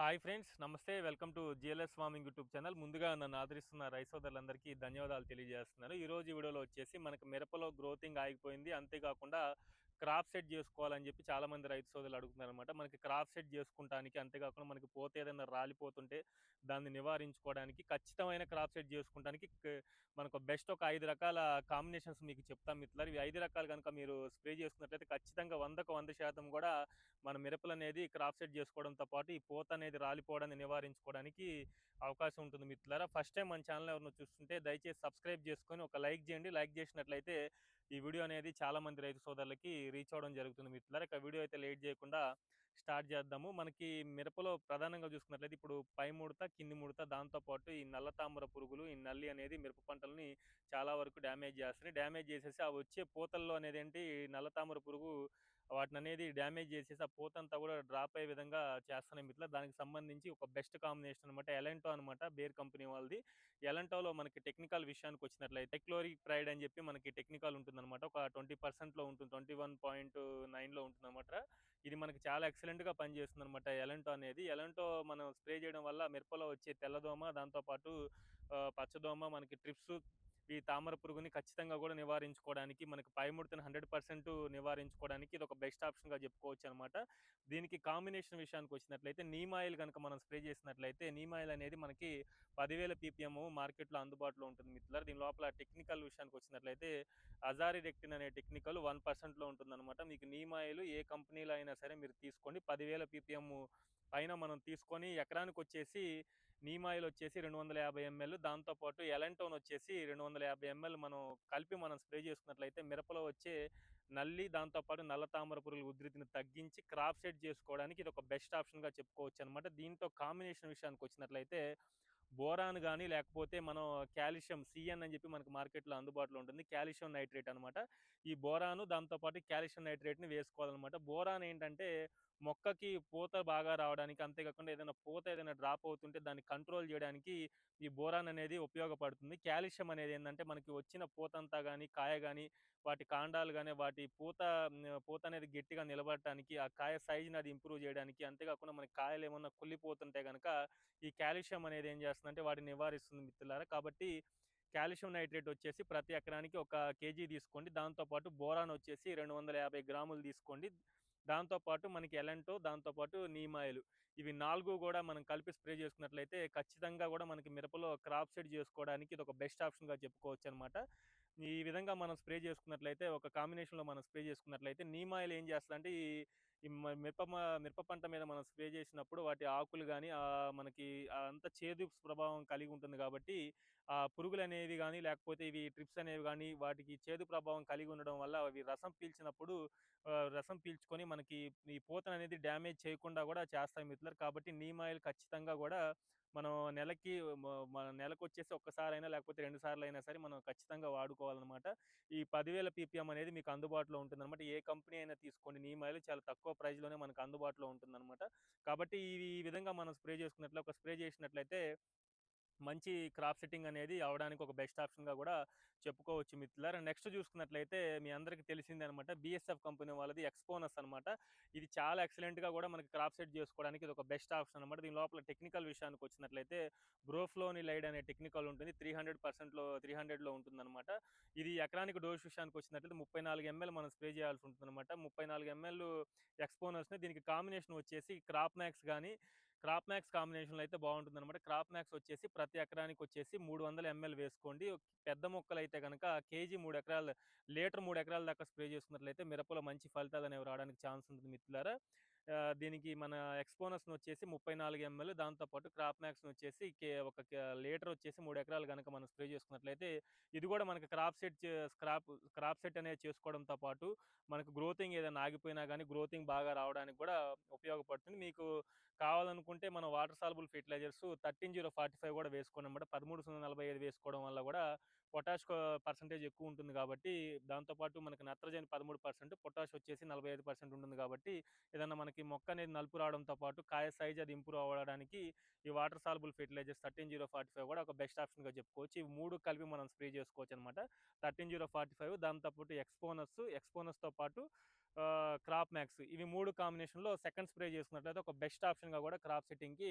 Hi friends నమస్తే. Welcome to GLS farming YouTube channel. ముందుగా నన్ను ఆదరిస్తున్న రైసోదరులందరికీ ధన్యవాదాలు తెలియజేస్తున్నాను. ఈ రోజు వీడియోలో వచ్చేసి మనకు మిరపలో గ్రోతింగ్ ఆగిపోయింది. అంతేకాకుండా క్రాప్ సెట్ చేసుకోవాలని చెప్పి చాలా మంది రైతు సోదరులు అడుగుతున్నారు అనమాట మనకి క్రాప్ సెట్ చేసుకుంటానికి అంతేకాకుండా మనకి పోతే ఏదైనా రాలిపోతుంటే దాన్ని నివారించుకోవడానికి ఖచ్చితమైన క్రాప్ సెట్ చేసుకుంటానికి మనకు బెస్ట్ ఒక ఐదు రకాల కాంబినేషన్స్ మీకు చెప్తాం మిత్రులు ఇవి ఐదు రకాలు కనుక మీరు స్ప్రే చేసుకున్నట్లయితే ఖచ్చితంగా వందకు వంద శాతం కూడా మన మిరపలు అనేది క్రాప్ సెట్ చేసుకోవడంతో పాటు ఈ పూత అనేది రాలిపోవడాన్ని నివారించుకోవడానికి అవకాశం ఉంటుంది మిత్రులారా. ఫస్ట్ టైం మన ఛానల్ ఎవరినో చూస్తుంటే దయచేసి సబ్స్క్రైబ్ చేసుకొని ఒక లైక్ చేయండి. లైక్ చేసినట్లయితే ఈ వీడియో అనేది చాలా మంది రైతు సోదరులకి రీచ్ అవ్వడం జరుగుతుంది. మిత్రులారా ఇక వీడియో అయితే లేట్ చేయకుండా స్టార్ట్ చేద్దాము. మనకి మిరపలో ప్రధానంగా చూసుకున్నట్లయితే ఇప్పుడు పై ముడత కింది ముడత దాంతోపాటు ఈ నల్ల తామర పురుగులు ఈ నల్లి అనేది మిరప పంటలని చాలా వరకు డ్యామేజ్ చేస్తున్నాయి. డ్యామేజ్ చేసేసి ఆ వచ్చే పూతల్లో అనేది ఏంటి? నల్ల తామర పురుగు వాటిని అనేది డ్యామేజ్ చేసేసి ఆ పోతంతా కూడా డ్రాప్ అయ్యే విధంగా చేస్తున్నాయి మిత్రుల దానికి సంబంధించి ఒక బెస్ట్ కాంబినేషన్ అనమాట ఎలెంటో అనమాట బేర్ కంపెనీ వాళ్ళది. ఎలంటోలో మనకి టెక్నికల్ విషయానికి వచ్చినట్లయితే క్లోరిక్ ప్రైడ్ అని చెప్పి మనకి టెక్నికల్ ఉంటుందన్నమాట. ఒక ట్వంటీ పర్సెంట్లో ఉంటుంది ట్వంటీ వన్ పాయింట్ నైన్లో ఉంటుందన్నమాట. ఇది మనకి చాలా ఎక్సలెంట్గా పనిచేస్తుంది అనమాట ఎలంటో అనేది. ఎలంటో మనం స్ప్రే చేయడం వల్ల మిరపలో వచ్చే తెల్లదోమ దాంతోపాటు పచ్చదోమ మనకి ట్రిప్స్ ఈ తామర పురుగుని ఖచ్చితంగా కూడా నివారించుకోవడానికి మనకి పైముడతని హండ్రెడ్ పర్సెంట్ నివారించుకోవడానికి ఇది ఒక బెస్ట్ ఆప్షన్గా చెప్పుకోవచ్చు అనమాట దీనికి కాంబినేషన్ విషయానికి వచ్చినట్లయితే నీమ్ ఆయిల్ కనుక మనం స్ప్రే చేసినట్లయితే నీమ్ ఆయిల్ అనేది మనకి పదివేల పీపీఎం మార్కెట్లో అందుబాటులో ఉంటుంది మిత్రులారు. దీని లోపల టెక్నికల్ విషయానికి వచ్చినట్లయితే అజారి రెక్టిన్ అనే టెక్నికల్ వన్ పర్సెంట్లో ఉంటుంది అనమాట మీకు నీమ్ ఆయిల్ ఏ కంపెనీలో అయినా సరే మీరు తీసుకోండి. పదివేల పీపీఎం పైన మనం తీసుకొని ఎకరానికి వచ్చేసి నీమాయిల్ వచ్చేసి రెండు వందల యాభై ఎంఎల్. దాంతోపాటు ఎలంటోన్ వచ్చేసి రెండు వందల యాభై ఎంఎల్ మనం కలిపి మనం స్ప్రే చేసుకున్నట్లయితే మిరపలో వచ్చే నల్లి దాంతోపాటు నల్ల తామర పురుగుల ఉధృతిని తగ్గించి క్రాప్ సెట్ చేసుకోవడానికి ఇది ఒక బెస్ట్ ఆప్షన్గా చెప్పుకోవచ్చు అనమాట దీంతో కాంబినేషన్ విషయానికి వచ్చినట్లయితే బోరాన్ కానీ లేకపోతే మనం కాల్షియం సిఎన్ అని చెప్పి మనకు మార్కెట్లో అందుబాటులో ఉంటుంది. కాల్షియం నైట్రేట్ అనమాట. ఈ బోరాను దాంతోపాటు కాల్షియం నైట్రేట్ని వేసుకోవాలన్నమాట బోరాన్ ఏంటంటే మొక్కకి పూత బాగా రావడానికి అంతేకాకుండా ఏదైనా పూత ఏదైనా డ్రాప్ అవుతుంటే దాన్ని కంట్రోల్ చేయడానికి ఈ బోరాన్ అనేది ఉపయోగపడుతుంది. కాల్షియం అనేది ఏంటంటే మనకి వచ్చిన పూత అంతా కానీ కాయ కానీ వాటి కాండాలు కానీ వాటి పూత పూత అనేది గట్టిగా నిలబడటానికి ఆ కాయ సైజుని అది ఇంప్రూవ్ చేయడానికి అంతేకాకుండా మనకి కాయలు ఏమన్నా కుళ్ళిపోతుంటే కనుక ఈ కాల్షియం అనేది ఏం చేస్తుందంటే వాటిని నివారిస్తుంది మిత్రులారా. కాబట్టి కాల్షియం నైట్రేట్ వచ్చేసి ప్రతి ఎకరానికి ఒక కేజీ తీసుకోండి. దాంతోపాటు బోరాన్ వచ్చేసి రెండు వందల యాభై గ్రాములు తీసుకోండి. దాంతోపాటు మనకి ఎలంటో దాంతోపాటు నీమాయిలు. ఇవి నాలుగు కూడా మనం కలిపి స్ప్రే చేసుకున్నట్లయితే ఖచ్చితంగా కూడా మనకి మిరపలో క్రాప్ సెట్ చేసుకోవడానికి ఇది ఒక బెస్ట్ ఆప్షన్గా చెప్పుకోవచ్చు అనమాట ఈ విధంగా మనం స్ప్రే చేసుకున్నట్లయితే ఒక కాంబినేషన్లో మనం స్ప్రే చేసుకున్నట్లయితే నీమ్ ఆయిల్ ఏం చేస్తుందంటే ఈ ఈ మ- మిరప మిరప పంట మీద మనం స్ప్రే చేసినప్పుడు వాటి ఆకులు కానీ మనకి అంత చేదు ప్రభావం కలిగి ఉంటుంది కాబట్టి ఆ పురుగులు అనేవి కానీ లేకపోతే ఇవి ట్రిప్స్ అనేవి కానీ వాటికి చేదు ప్రభావం కలిగి ఉండడం వల్ల అవి రసం పీల్చినప్పుడు రసం పీల్చుకొని మనకి ఈ పూతను అనేది డ్యామేజ్ చేయకుండా కూడా చేస్తాయి మిత్రులు కాబట్టి నీమ్ ఆయిల్ ఖచ్చితంగా కూడా మనం నెలకి మన నెలకు వచ్చేసి ఒక్కసారైనా లేకపోతే రెండు సార్లు అయినా సరే మనం ఖచ్చితంగా వాడుకోవాలన్నమాట. ఈ పదివేల పీపీఎం అనేది మీకు అందుబాటులో ఉంటుందన్నమాట. ఏ కంపెనీ అయినా తీసుకోండి. నీమ్ ఆయిల్ చాలా తక్కువ ప్రైస్లోనే మనకు అందుబాటులో ఉంటుందన్నమాట. కాబట్టి ఈ ఈ విధంగా మనం స్ప్రే చేసుకున్నట్లు ఒక స్ప్రే చేసినట్లయితే మంచి క్రాప్ సెట్టింగ్ అనేది అవడానికి ఒక బెస్ట్ ఆప్షన్గా కూడా చెప్పుకోవచ్చు మిత్రులారు. నెక్స్ట్ చూసుకున్నట్లయితే మీ అందరికీ తెలిసిందే అనమాట. బిఎస్ఎఫ్ కంపెనీ వాళ్ళది ఎక్స్పోనస్ అనమాట. ఇది చాలా ఎక్సలెంట్గా కూడా మనకి క్రాప్ సెట్ చేసుకోవడానికి ఇది ఒక బెస్ట్ ఆప్షన్ అనమాట. దీని లోపల టెక్నికల్ విషయానికి వచ్చినట్లయితే బ్రోఫ్లోని లైడ్ అనే టెక్నికల్ ఉంటుంది. త్రీ హండ్రెడ్ పర్సెంట్లో త్రీ హండ్రెడ్లో ఉంటుందన్నమాట. ఇది ఎకరానికి డోస్ విషయానికి వచ్చినట్లయితే ముప్పై నాలుగు ఎంఎల్ మనం స్ప్రే చేయాల్సి ఉంటుందన్నమాట. ముప్పై నాలుగు ఎంఎల్ ఎక్స్పోనర్స్ని దీనికి కాంబినేషన్ వచ్చేసి క్రాప్ మ్యాక్స్ కానీ క్రాప్ మ్యాక్స్ కాంబినేషన్లో అయితే బాగుంటుంది అనమాట క్రాప్ మ్యాక్స్ వచ్చేసి ప్రతి ఎకరానికి వచ్చేసి మూడు వందల ఎంఎల్ వేసుకోండి. పెద్ద మొక్కలు అయితే కనుక కేజీ మూడు ఎకరాలు లీటర్ మూడు ఎకరాల దాకా స్ప్రే చేసుకున్నట్లయితే మిరపలో మంచి ఫలితాలు అనేవి రావడానికి ఛాన్స్ ఉంటుంది మిత్రులారా. దీనికి మన ఎక్స్పోనస్ను వచ్చేసి ముప్పై నాలుగు ఎంఎల్ దాంతోపాటు క్రాప్ మ్యాక్స్ను వచ్చేసి కే ఒక లీటర్ వచ్చేసి మూడు ఎకరాలు కనుక మనం స్ప్రే చేసుకున్నట్లయితే ఇది కూడా మనకి crop set crop crop set అనేది చేసుకోవడంతో పాటు మనకు గ్రోతింగ్ ఏదైనా ఆగిపోయినా కానీ గ్రోతింగ్ బాగా రావడానికి కూడా ఉపయోగపడుతుంది. మీకు కావాలనుకుంటే మనం water soluble fertilizers thirteen zero forty five కూడా వేసుకోవడం అనమాట పదమూడు సున్నా నలభై ఐదు వేసుకోవడం వల్ల కూడా పొటాష్ పర్సంటేజ్ ఎక్కువ ఉంటుంది కాబట్టి దాంతోపాటు మనకి నత్రజని పదమూడు పర్సెంట్ పొటాష్ వచ్చేసి నలభై ఐదు పర్సెంట్ ఉంటుంది కాబట్టి ఏదన్నా మనకి మొక్క అనేది నలుపు రావడంతో పాటు కాయ సైజ్ అది ఇంప్రూవ్ అవ్వడానికి ఈ water soluble fertilizers thirteen zero forty five కూడా ఒక బెస్ట్ ఆప్షన్గా చెప్పుకోవచ్చు ఇవి మూడు కలిపి మనం స్ప్రే చేసుకోవచ్చు అనమాట థర్టీన్ జీరో ఫార్టీ ఫైవ్ దాంతోపాటు ఎక్స్పోనస్ ఎక్స్పోనస్తో పాటు క్రాప్ మ్యాక్స్ ఇవి మూడు కాంబినేషన్‌లో సెకండ్ స్ప్రే చేసుకున్నట్లయితే ఒక బెస్ట్ ఆప్షన్‌గా కూడా క్రాప్ సెట్టింగ్‌కి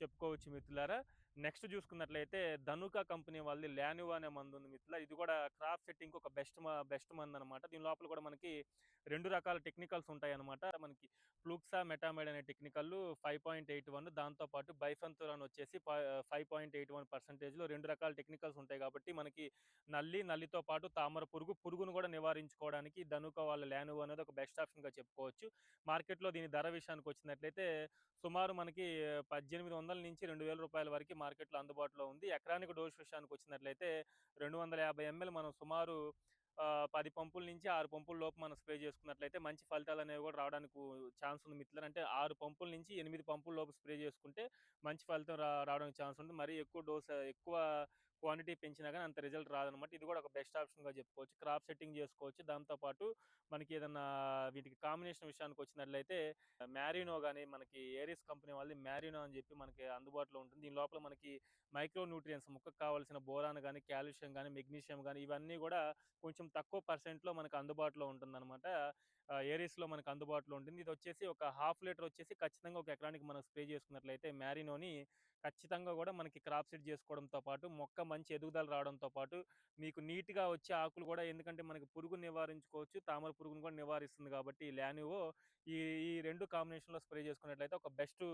చెప్పుకోవచ్చు మిత్రులారా. నెక్స్ట్ చూసుకున్నట్లయితే ధనుక కంపెనీ వాళ్ళది లాన్యువా అనే మందు ఉంది మిత్రులారా. ఇది కూడా క్రాప్ సెట్టింగ్ ఒక బెస్ట్ బెస్ట్ బెస్ట్ మందనమాట. దీని లోపల కూడా మనకి రెండు రకాల టెక్నికల్స్ ఉంటాయన్నమాట. మనకి ఫ్లూక్సా మెటామైడ్ అనే technical five point eight one దాంతో పాటు బైఫెన్థోరాన్ వచ్చేసి ప 5.81%లో 2 రకాల టెక్నికల్స్ ఉంటాయి కాబట్టి మనకి నల్లి, నల్లితో పాటు తామర పురుగు, పురుగును కూడా నివారించుకోవడానికి ధనుక వాళ్ళ లాన్యువా అనేది ఒక బెస్ట్ ఆప్షన్‌గా చెప్పుకోవచ్చు. మార్కెట్‌లో దీని ధర విషయానికి వచ్చినట్లయితే సుమారు మనకి 1800 నుంచి రెండు వేల రూపాయల వరకు మార్కెట్‌లో అందుబాటులో ఉంది. ఎకరానికి డోస్ విషయానికి వచ్చినట్లయితే 250 ఎంఎల్ మనం సుమారు పది పంపుల నుంచి ఆరు పంపుల లోపు మనం స్ప్రే చేసుకున్నట్లయితే మంచి ఫలితాలు అనేవి కూడా రావడానికి ఛాన్స్ ఉంది మిత్రులు అంటే ఆరు పంపుల నుంచి ఎనిమిది పంపుల లోపు స్ప్రే చేసుకుంటే మంచి ఫలితం రా రావడానికి ఛాన్స్ ఉంది. మరీ ఎక్కువ డోస్ ఎక్కువ క్వాంటిటీ పెంచినా కానీ అంత రిజల్ట్ రాదనమాట. ఇది కూడా ఒక బెస్ట్ ఆప్షన్‌గా చెప్పుకోవచ్చు. క్రాప్ సెట్టింగ్ చేసుకోవచ్చు. దాంతోపాటు మనకి ఏదన్నా వీటికి కాంబినేషన్ విషయానికి వచ్చినట్లయితే మ్యారినో కానీ మనకి ఏరిస్ కంపెనీ వాళ్ళది మ్యారినో అని చెప్పి మనకి అందుబాటులో ఉంటుంది. దీని లోపల మనకి మైక్రో న్యూట్రియన్స్ మొక్కకు కావాల్సిన బోరాన్ కానీ కాల్షియం కానీ మెగ్నీషియం కానీ ఇవన్నీ కూడా కొంచెం తక్కువ పర్సెంట్‌లో మనకు అందుబాటులో ఉంటుందనమాట. ఏరిస్‌లో మనకు అందుబాటులో ఉంటుంది. ఇది వచ్చేసి ఒక హాఫ్ లీటర్ వచ్చేసి ఖచ్చితంగా ఒక ఎకరానికి మనం స్ప్రే చేసుకున్నట్లయితే మ్యారినోని ఖచ్చితంగా కూడా మనకి క్రాప్ సెట్ చేసుకోవడంతో పాటు మొక్క మంచి ఎదుగుదల రావడంతో పాటు మీకు నీట్‌గా వచ్చే ఆకులు కూడా ఎందుకంటే మనకి పురుగుని నివారించుకోవచ్చు. తామర పురుగును కూడా నివారిస్తుంది కాబట్టి లాన్యువో ఈ ఈ రెండు కాంబినేషన్‌లో స్ప్రే చేసుకున్నట్లయితే ఒక బెస్ట్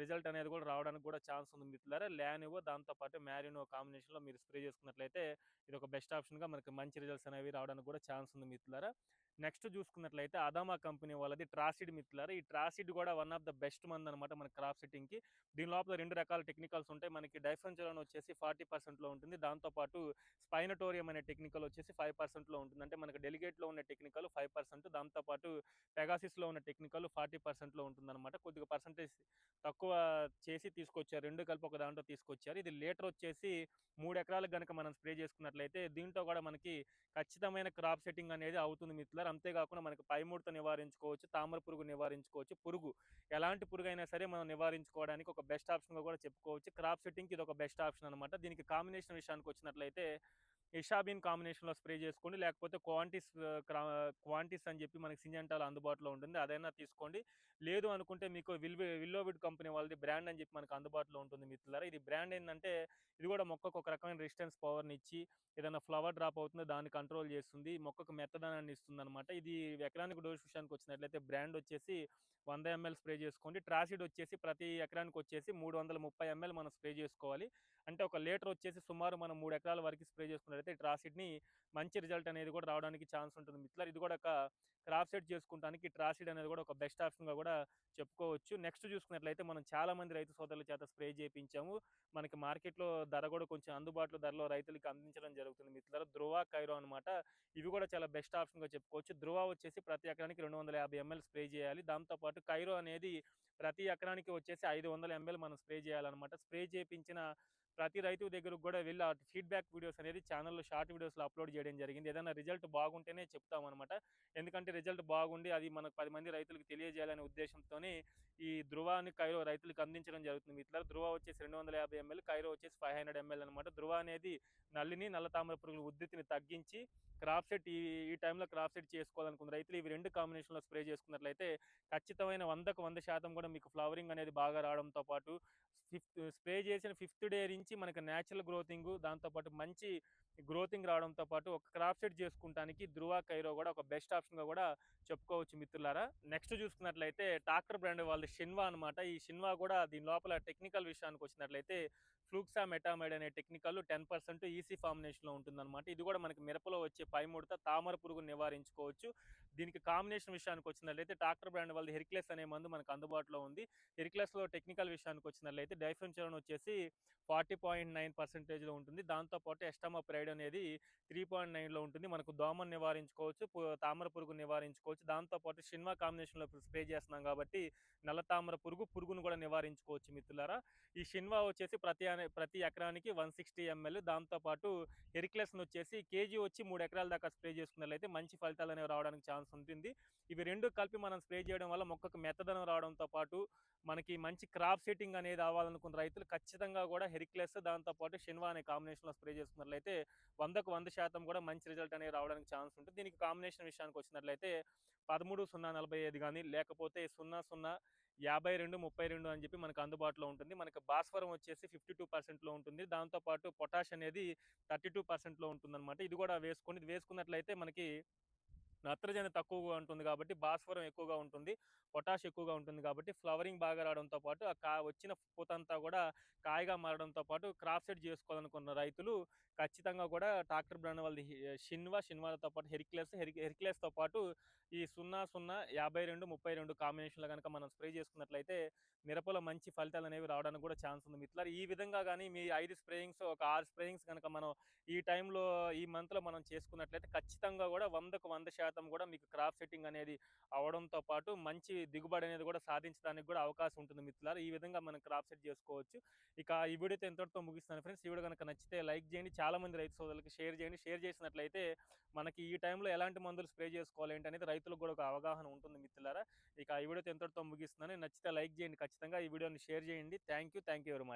రిజల్ట్ అనేది కూడా రావడానికి కూడా ఛాన్స్ ఉంది మిత్రులారా. ల్యానివో దాంతో పాటు మ్యారినో కాంబినేషన్‌లో మీరు స్ప్రే చేసుకున్నట్లయితే ఇది ఒక బెస్ట్ ఆప్షన్‌గా మనకి మంచి రిజల్ట్స్ అనేవి రావడానికి కూడా ఛాన్స్ ఉంది మిత్రులారా. నెక్స్ట్ చూసుకున్నట్లయితే అదామా కంపెనీ వాళ్ళది ట్రాసిడ్ మిత్లర్ ఈ ట్రాసిడ్ కూడా వన్ ఆఫ్ ద బెస్ట్ మందనమాట మన క్రాప్ సెట్టింగ్‌కి. దీని లోపల రెండు రకాల టెక్నికల్స్ ఉంటాయి. మనకి డైఫెన్చురాన్ వచ్చేసి ఫార్టీ పర్సెంట్లో ఉంటుంది. దాంతోపాటు స్పైనటోరియం అనే టెక్నికల్ వచ్చేసి ఫైవ్ పర్సెంట్లో ఉంటుంది. అంటే మనకి డెలిగేట్‌లో ఉన్న టెక్నికల్ ఫైవ్ పర్సెంట్ దాంతో పాటు పెగాసిస్‌లో ఉన్న టెక్నికల్ ఫార్టీ పర్సెంట్లో ఉంటుందన్నమాట కొద్దిగా పర్సెంటేజ్ తక్కువ చేసి తీసుకొచ్చారు. రెండు కలిపి ఒక దాంట్లో తీసుకొచ్చారు. ఇది లీటర్ వచ్చేసి మూడు ఎకరాలకు కనుక మనం స్ప్రే చేసుకున్నట్లయితే దీంట్లో కూడా మనకి ఖచ్చితమైన క్రాప్ సెట్టింగ్ అనేది అవుతుంది మిత్రులారా. అంతేకాకుండా మనకి పైముడత నివారించుకోవచ్చు. తామర పురుగు నివారించుకోవచ్చు. పురుగు ఎలాంటి పురుగు అయినా సరే మనం నివారించుకోవడానికి ఒక బెస్ట్ ఆప్షన్‌గా కూడా చెప్పుకోవచ్చు. క్రాప్ సెట్టింగ్‌కి ఒక బెస్ట్ ఆప్షన్ అనమాట. దీనికి కాంబినేషన్ విషయానికి వచ్చినట్లయితే ఇషాబిన్ కాంబినేషన్‌లో స్ప్రే చేసుకోండి. లేకపోతే క్వాంటిస్ క్రా క్వాంటిస్ అని చెప్పి మనకి సింజంటాల్ అందుబాటులో ఉంటుంది. అదైనా తీసుకోండి. లేదు అనుకుంటే మీకు విల్వి విల్లోవిడ్ కంపెనీ వాళ్ళది బ్రాండ్ అని చెప్పి మనకు అందుబాటులో ఉంటుంది మిత్రులారా. ఇది బ్రాండ్ ఏంటంటే ఇది కూడా మొక్కకు ఒక రకమైన రెసిస్టెన్స్ పవర్‌నిచ్చి ఏదైనా ఫ్లవర్ డ్రాప్ అవుతుందో దాన్ని కంట్రోల్ చేస్తుంది. మొక్కకు మెత్తదనాన్ని ఇస్తుంది అనమాట ఇది ఎకరానికి డోస్ విషయానికి వచ్చినట్లయితే బ్రాండ్ వచ్చేసి వంద ఎంఎల్ స్ప్రే చేసుకోండి. ట్రాసిడ్ వచ్చేసి ప్రతి ఎకరానికి వచ్చేసి 330 ఎంఎల్ మనం స్ప్రే చేసుకోవాలి. అంటే ఒక లీటర్ వచ్చేసి సుమారు మనం మూడు ఎకరాల వరకు స్ప్రే చేసుకున్నట్లయితే రాసిడ్ని మంచి రిజల్ట్ అనేది కూడా రావడానికి ఛాన్స్ ఉంటుంది మిత్రులు ఇది కూడా ఒక క్రాప్ సెట్ చేసుకుంటానికి ట్రాసిడ్ అనేది కూడా ఒక బెస్ట్ ఆప్షన్‌గా కూడా చెప్పుకోవచ్చు. నెక్స్ట్ చూసుకున్నట్లయితే మనం చాలామంది రైతు సోదరుల చేత స్ప్రే చేపించాము. మనకి మార్కెట్‌లో ధర కూడా కొంచెం అందుబాటులో ధరలో రైతులకి అందించడం జరుగుతుంది మిత్రులు ధృవ, కైరో అనమాట. ఇవి కూడా చాలా బెస్ట్ ఆప్షన్‌గా చెప్పుకోవచ్చు. ధృవ వచ్చేసి ప్రతి ఎకరానికి 250 ఎంఎల్ స్ప్రే చేయాలి. దాంతో పాటు కైరో అనేది ప్రతి ఎకరానికి వచ్చేసి 500 ఎంఎల్ మనం స్ప్రే చేయాలనమాట. స్ప్రే చేయించిన ప్రతి రైతు దగ్గరకు కూడా వెళ్ళి ఆ ఫీడ్‌బ్యాక్ వీడియోస్ అనేది ఛానల్లో షార్ట్ వీడియోస్‌లో అప్లోడ్ చేయడం జరిగింది. ఏదైనా రిజల్ట్ బాగుంటేనే చెప్తామన్నమాట ఎందుకంటే రిజల్ట్ బాగుండి అది మనకు పది మంది రైతులకు తెలియజేయాలనే ఉద్దేశంతో ఈ ధృవాని, కైరో రైతులకు అందించడం జరుగుతుంది ఇట్లా ధృవ వచ్చేసి 250 ఎంఎల్, కైరో వచ్చేసి 500 ఎంఎల్ అనమాట. ధృవ అనేది నల్లిని, నల్ల తామర పురుగుల ఉద్ధృతిని తగ్గించి క్రాప్ సెట్ ఈ ఈ టైంలో క్రాప్ సెట్ చేసుకోవాలనుకున్న రైతులు ఇవి రెండు కాంబినేషన్‌లో స్ప్రే చేసుకున్నట్లయితే ఖచ్చితమైన 100కు 100% కూడా మీకు ఫ్లవరింగ్ అనేది బాగా రావడంతో పాటు ఫిఫ్త్ స్ప్రే చేసిన ఫిఫ్త్ డే నుంచి మనకి నేచురల్ గ్రోతింగ్ దాంతో పాటు మంచి గ్రోతింగ్ రావడంతో పాటు ఒక క్రాప్ సెట్ చేసుకుంటానికి ధృవ, కైరో కూడా ఒక బెస్ట్ ఆప్షన్‌గా కూడా చెప్పుకోవచ్చు మిత్రులారా. నెక్స్ట్ చూసుకున్నట్లయితే టాక్టర్ బ్రాండ్ వాళ్ళ షిన్వా అనమాట. ఈ షిన్వా కూడా దీని లోపల టెక్నికల్ విషయానికి వచ్చినట్లయితే ఫ్లూక్సా మెటామైడ్ అనే టెక్నికల్ 10% ఈసీ ఫార్మినేషన్‌లో ఉంటుందన్నమాట ఇది కూడా మనకి మిరపలో వచ్చే పైముడత, తామర పురుగుని నివారించుకోవచ్చు. దీనికి కాంబినేషన్ విషయానికి వచ్చినట్లయితే ట్రాక్టర్ బ్రాండ్ వాళ్ళది హెరిక్లెస్ అనే మందు మనకు అందుబాటులో ఉంది. హెరిక్లెస్లో టెక్నికల్ విషయానికి వచ్చినట్లయితే డైఫెన్చరన్ వచ్చేసి ఫార్టీ పాయింట్ నైన్ పర్సెంటేజ్లో ఉంటుంది. దాంతోపాటు ఎస్టమా ప్రైడ్ అనేది 3.9లో ఉంటుంది. మనకు దోమను నివారించుకోవచ్చు. పు తామర పురుగు నివారించుకోవచ్చు. దాంతో పాటు కాంబినేషన్‌లో స్ప్రే చేస్తున్నాం కాబట్టి నల్ల తామర పురుగు, పురుగును కూడా నివారించుకోవచ్చు మిత్రులారా. ఈ షిన్వా వచ్చేసి ప్రతి ప్రతి ఎకరానికి 160 ఎంఎల్ దాంతో పాటు వచ్చేసి కేజీ వచ్చి మూడు ఎకరాల దాకా స్ప్రే చేసుకున్నట్లయితే మంచి ఫలితాలు అనేవి రావడానికి ఛాన్స్ ఉంటుంది. ఇవి రెండు కలిపి మనం స్ప్రే చేయడం వల్ల మొక్కకు మెత్తదనం రావడంతో పాటు మనకి మంచి క్రాప్ సెట్టింగ్ అనేది అవ్వాలనుకున్న రైతులు ఖచ్చితంగా కూడా హెరిక్లెస్ దాంతోపాటు షిన్వా అనే కాంబినేషన్‌లో స్ప్రే చేసుకున్నట్లయితే 100కు 100% కూడా మంచి రిజల్ట్ అనేది రావడానికి ఛాన్స్ ఉంటుంది. దీనికి కాంబినేషన్ విషయానికి వచ్చినట్లయితే పదమూడు సున్నా నలభై ఐదు కానీ లేకపోతే సున్నా సున్నా యాభై రెండు ముప్పై రెండు అని చెప్పి మనకు అందుబాటులో ఉంటుంది మనకి భాస్వరం వచ్చేసి ఫిఫ్టీ టూ పర్సెంట్లో ఉంటుంది దాంతోపాటు పొటాష్ అనేది థర్టీ టూ పర్సెంట్లో ఉంటుందన్నమాట ఇది కూడా వేసుకోండి ఇది వేసుకున్నట్లయితే మనకి నత్రజని తక్కువగా ఉంటుంది కాబట్టి భాస్వరం ఎక్కువగా ఉంటుంది పొటాష్ ఎక్కువగా ఉంటుంది కాబట్టి ఫ్లవరింగ్ బాగా రావడంతో పాటు ఆ కా వచ్చిన పూత అంతా కూడా కాయగా మారడంతో పాటు క్రాప్ సెట్ చేసుకోవాలనుకున్న రైతులు ఖచ్చితంగా కూడా ట్రాక్టర్ బ్రాండ్ వాళ్ళది షిన్వా షిన్వాలతో పాటు హెరిక్లెస్ హెరి హెరిక్లెస్తో పాటు ఈ సున్నా సున్నా యాభై రెండు ముప్పై రెండు కాంబినేషన్లో కనుక మనం స్ప్రే చేసుకున్నట్లయితే మిరపలో మంచి ఫలితాలు అనేవి రావడానికి కూడా ఛాన్స్ ఉంది. మిత్రులారు ఈ విధంగా కానీ మీ ఐదు స్ప్రేయింగ్స్ ఒక ఆరు స్ప్రేయింగ్స్ కనుక మనం ఈ టైంలో ఈ మంత్లో మనం చేసుకున్నట్లయితే ఖచ్చితంగా కూడా వందకు వంద శాతం కూడా మీకు క్రాప్ సెట్టింగ్ అనేది అవడంతో పాటు మంచి దిగుబడి అనేది కూడా సాధించడానికి కూడా అవకాశం ఉంటుంది మిత్రులారు. ఈ విధంగా మనం క్రాప్ సెట్ చేసుకోవచ్చు. ఇక ఈ వీడియోతో ఎంతటితో ముగిస్తాను ఫ్రెండ్స్. ఈ వీడియో కనుక నచ్చితే లైక్ చేయండి. చాలామంది రైతు సోదరులకి షేర్ చేయండి. షేర్ చేసినట్లయితే మనకి ఈ టైంలో ఎలాంటి మందులు స్ప్రే చేసుకోవాలి ఏంటనేది రైతులకు కూడా ఒక అవగాహన ఉంటుంది మిత్రులారా. ఇక ఈ వీడియోతో ఎంతటితో ముగిస్తున్నాను. నచ్చితే లైక్ చేయండి. ఖచ్చితంగా ఈ వీడియోని షేర్ చేయండి. Thank you. Thank you very much.